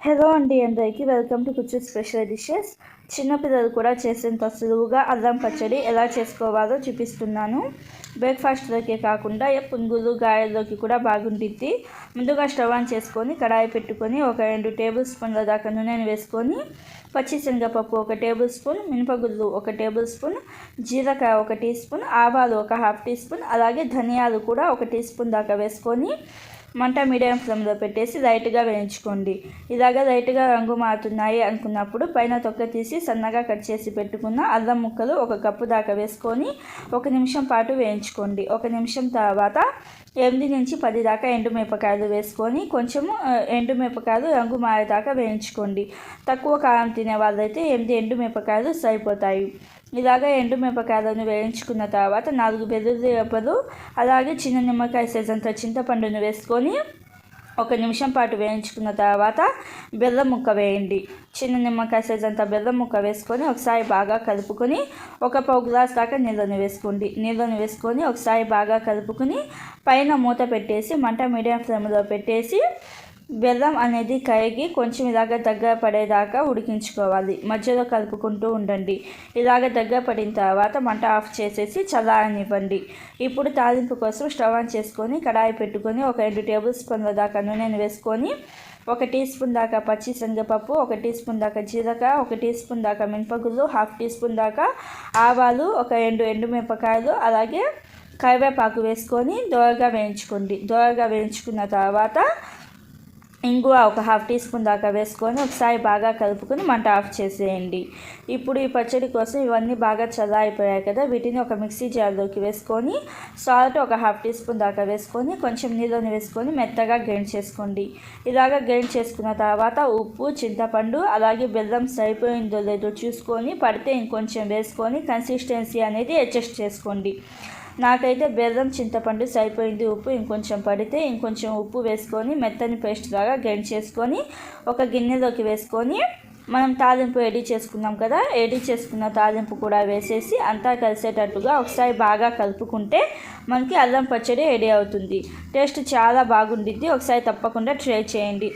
Hello అండి అందరికీ welcome to కుచ్చు స్పెషల్ డిషెస్ చిన్నపిల్లలు కూడా చేసేంత సులువుగా అల్లం పచ్చడి ఎలా చేసుకోవాలో చూపిస్తున్నాను. బ్రేక్ఫాస్ట్లోకే కాకుండా పునుగులు గాయల్లోకి కూడా బాగుంటుంది ముందుగా స్టవ్ ఆన్ చేసుకొని కడాయి పెట్టుకొని ఒక రెండు టేబుల్ స్పూన్ల దాకా నూనెను వేసుకొని పచ్చిశనగపప్పు ఒక టేబుల్ స్పూన్ మినపగుళ్ళు ఒక టేబుల్ స్పూన్ జీలకాయ ఒక టీ స్పూన్ ఆవాలు ఒక హాఫ్ టీ స్పూన్ అలాగే ధనియాలు కూడా ఒక టీ స్పూన్ దాకా వేసుకొని మంట మీడియం ఫ్లేమ్లో పెట్టేసి లైట్గా వేయించుకోండి. ఇలాగ లైట్గా రంగు మారుతున్నాయి అనుకున్నప్పుడు పైన తొక్క తీసి సన్నగా కట్ చేసి పెట్టుకున్న అల్లం ముక్కలు ఒక కప్పు దాకా వేసుకొని ఒక నిమిషం పాటు వేయించుకోండి. ఒక నిమిషం తర్వాత ఎనిమిది నుంచి పది దాకా ఎండుమిరపకాయలు వేసుకొని కొంచెము ఎండుమిరపకాయలు రంగు మారేదాకా వేయించుకోండి. తక్కువ కారం తినే వాళ్ళైతే ఎనిమిది ఎండుమిరపకాయలు సరిపోతాయి. ఇలాగ ఎండు మిరపకాయలను వేయించుకున్న తర్వాత నాలుగు వెల్లుల్లి రెబ్బలు అలాగే చిన్న నిమ్మకాయ సైజ్ చింతపండును వేసుకొని ఒక నిమిషం పాటు వేయించుకున్న తర్వాత బెల్లం ముక్క వేయండి. చిన్న నిమ్మకాయ సైజ్ అంత బెల్లం ముక్క వేసుకొని ఒకసారి బాగా కలుపుకొని ఒక పావు గ్లాస్ దాకా నీళ్ళని వేసుకోండి. నీళ్ళని వేసుకొని ఒకసారి బాగా కలుపుకొని పైన మూత పెట్టేసి మంట మీడియం ఫ్లేమ్లో పెట్టేసి బెల్లం అనేది కరిగి కొంచెం ఇలాగ దగ్గర పడేదాకా ఉడికించుకోవాలి. మధ్యలో కలుపుకుంటూ ఉండండి. ఇలాగ దగ్గర పడిన తర్వాత మంట ఆఫ్ చేసేసి చల్లారనివ్వండి. ఇప్పుడు తాలింపు కోసం స్టవ్ ఆన్ చేసుకొని కడాయి పెట్టుకొని ఒక రెండు టేబుల్ స్పూన్ల దాకా నూనెను వేసుకొని ఒక టీ స్పూన్ దాకా పచ్చి శనగపప్పు ఒక టీ స్పూన్ దాకా జీలకాయ ఒక టీ స్పూన్ దాకా మినపగుళ్ళు హాఫ్ టీ స్పూన్ దాకా ఆవాలు ఒక రెండు ఎండుమిరపకాయలు అలాగే కరివేపాకు వేసుకొని దోరగా వేయించుకోండి. దోరగా వేయించుకున్న తర్వాత ఇంగువ ఒక హాఫ్ టీ స్పూన్ దాకా వేసుకొని ఒకసారి బాగా కలుపుకొని మంట ఆఫ్ చేసేయండి. ఇప్పుడు ఈ పచ్చడి కోసం ఇవన్నీ బాగా చల్లారిపోయాయి కదా వీటిని ఒక మిక్సీ జార్లోకి వేసుకొని సాల్ట్ ఒక హాఫ్ టీ స్పూన్ దాకా వేసుకొని కొంచెం నీళ్ళని వేసుకొని మెత్తగా గ్రైండ్ చేసుకోండి. ఇలాగ గ్రైండ్ చేసుకున్న తర్వాత ఉప్పు చింతపండు అలాగే బెల్లం సరిపోయిందో లేదో చూసుకొని పడితే ఇంకొంచెం వేసుకొని కన్సిస్టెన్సీ అనేది అడ్జస్ట్ చేసుకోండి. నాకైతే బెల్లం చింతపండు సరిపోయింది ఉప్పు ఇంకొంచెం పడితే ఇంకొంచెం ఉప్పు వేసుకొని మెత్తని పేస్ట్ లాగా గ్రైండ్ చేసుకొని ఒక గిన్నెలోకి వేసుకొని మనం తాలింపు రెడీ చేసుకున్నాం కదా ఎడీ చేసుకున్న తాలింపు కూడా వేసేసి అంతా కలిసేటట్టుగా ఒకసారి బాగా కలుపుకుంటే మనకి అల్లం పచ్చడి రెడీ అవుతుంది. టేస్ట్ చాలా బాగుండిద్ది. ఒకసారి తప్పకుండా ట్రై చేయండి.